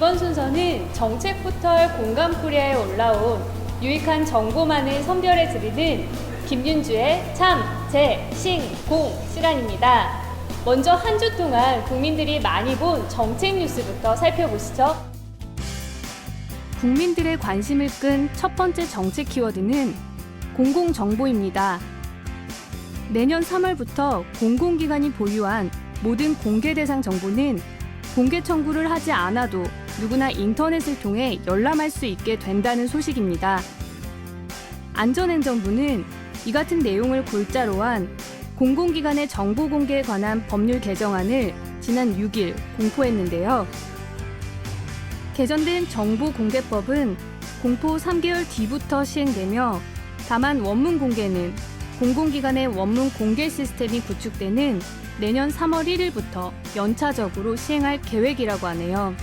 이번 순서는 정책 포털 공감 코리아에 올라온 유익한 정보만을 선별해 드리는 김윤주의 참, 제, 신, 공 시간입니다. 먼저 한 주 동안 국민들이 많이 본 정책 뉴스부터 살펴보시죠. 국민들의 관심을 끈 첫 번째 정책 키워드는 공공정보입니다. 내년 3월부터 공공기관이 보유한 모든 공개 대상 정보는 공개 청구를 하지 않아도 누구나 인터넷을 통해 열람할 수 있게 된다는 소식입니다. 안전행정부는 이 같은 내용을 골자로 한 공공기관의 정보 공개에 관한 법률 개정안을 지난 6일 공포했는데요. 개정된 정보공개법은 공포 3개월 뒤부터 시행되며 다만 원문 공개는 공공기관의 원문 공개 시스템이 구축되는 내년 3월 1일부터 연차적으로 시행할 계획이라고 하네요.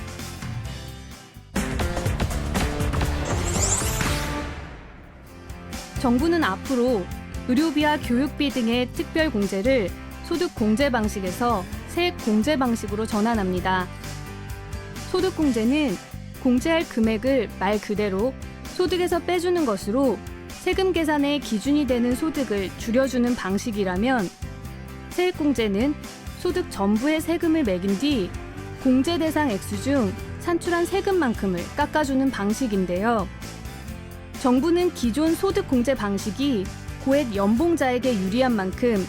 정부는 앞으로 의료비와 교육비 등의 특별 공제를 소득 공제 방식에서 세액 공제 방식으로 전환합니다. 소득 공제는 공제할 금액을 말 그대로 소득에서 빼주는 것으로 세금 계산의 기준이 되는 소득을 줄여주는 방식이라면 세액 공제는 소득 전부의 세금을 매긴 뒤 공제 대상 액수 중 산출한 세금만큼을 깎아주는 방식인데요. 정부는 기존 소득 공제 방식이 고액 연봉자에게 유리한 만큼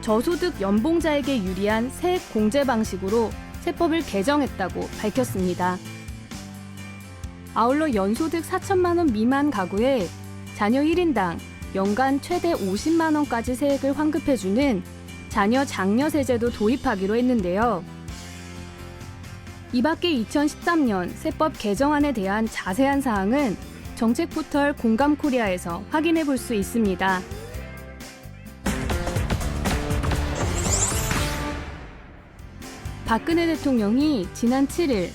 저소득 연봉자에게 유리한 세액 공제 방식으로 세법을 개정했다고 밝혔습니다. 아울러 연소득 4천만 원 미만 가구에 자녀 1인당 연간 최대 50만 원까지 세액을 환급해주는 자녀 장려 세제도 도입하기로 했는데요. 이 밖에 2013년 세법 개정안에 대한 자세한 사항은 정책 포털 공감 코리아에서 확인해 볼 수 있습니다. 박근혜 대통령이 지난 7일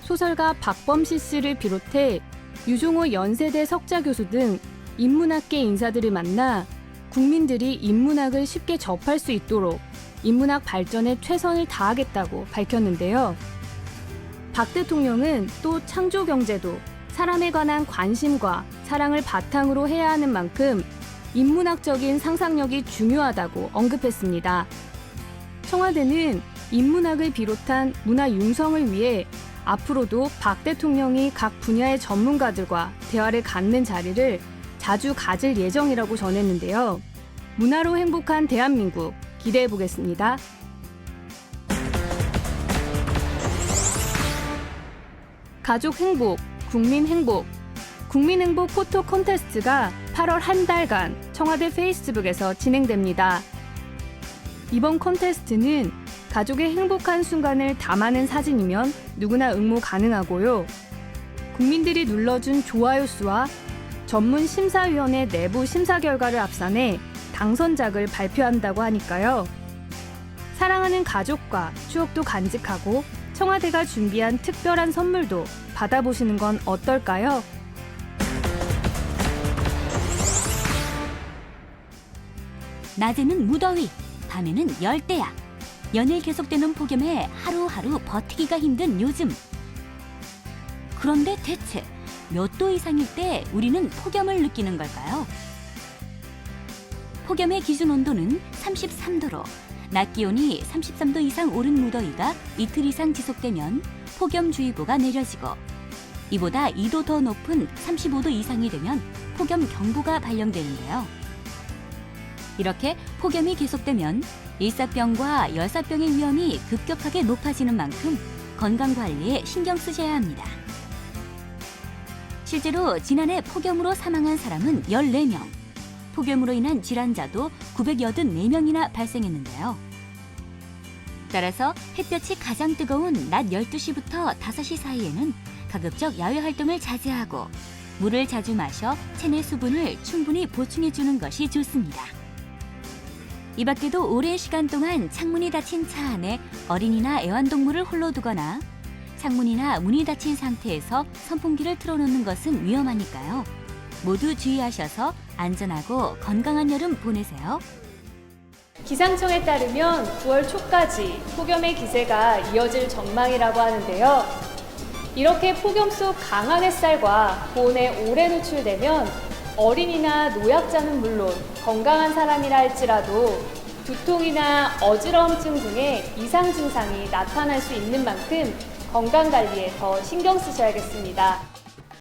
소설가 박범시 씨를 비롯해 유종호 연세대 석자 교수 등 인문학계 인사들을 만나 국민들이 인문학을 쉽게 접할 수 있도록 인문학 발전에 최선을 다하겠다고 밝혔는데요. 박 대통령은 또 창조 경제도 사람에 관한 관심과 사랑을 바탕으로 해야 하는 만큼 인문학적인 상상력이 중요하다고 언급했습니다. 청와대는 인문학을 비롯한 문화 융성을 위해 앞으로도 박 대통령이 각 분야의 전문가들과 대화를 갖는 자리를 자주 가질 예정이라고 전했는데요. 문화로 행복한 대한민국 기대해 보겠습니다. 가족 행복, 국민 행복. 국민 행복 포토 콘테스트가 8월 한 달간 청와대 페이스북에서 진행됩니다. 이번 콘테스트는 가족의 행복한 순간을 담아낸 사진이면 누구나 응모 가능하고요. 국민들이 눌러준 좋아요 수와 전문 심사위원회 내부 심사 결과를 합산해 당선작을 발표한다고 하니까요. 사랑하는 가족과 추억도 간직하고 청와대가 준비한 특별한 선물도 받아보시는 건 어떨까요? 낮에는 무더위, 밤에는 열대야. 연일 계속되는 폭염에 하루하루 버티기가 힘든 요즘. 그런데 대체 몇 도 이상일 때 우리는 폭염을 느끼는 걸까요? 폭염의 기준 온도는 33도로 낮 기온이 33도 이상 오른 무더위가 이틀 이상 지속되면 폭염주의보가 내려지고 이보다 2도 더 높은 35도 이상이 되면 폭염 경보가 발령되는데요. 이렇게 폭염이 계속되면 일사병과 열사병의 위험이 급격하게 높아지는 만큼 건강 관리에 신경 쓰셔야 합니다. 실제로 지난해 폭염으로 사망한 사람은 14명, 폭염으로 인한 질환자도 984명이나 발생했는데요. 따라서 햇볕이 가장 뜨거운 낮 12시부터 5시 사이에는 가급적 야외 활동을 자제하고 물을 자주 마셔 체내 수분을 충분히 보충해 주는 것이 좋습니다. 이 밖에도 오랜 시간 동안 창문이 닫힌 차 안에 어린이나 애완동물을 홀로 두거나 창문이나 문이 닫힌 상태에서 선풍기를 틀어놓는 것은 위험하니까요. 모두 주의하셔서 안전하고 건강한 여름 보내세요. 기상청에 따르면 9월 초까지 폭염의 기세가 이어질 전망이라고 하는데요. 이렇게 폭염 속 강한 햇살과 고온에 오래 노출되면 어린이나 노약자는 물론 건강한 사람이라 할지라도 두통이나 어지러움증 등의 이상 증상이 나타날 수 있는 만큼 건강 관리에 더 신경 쓰셔야겠습니다.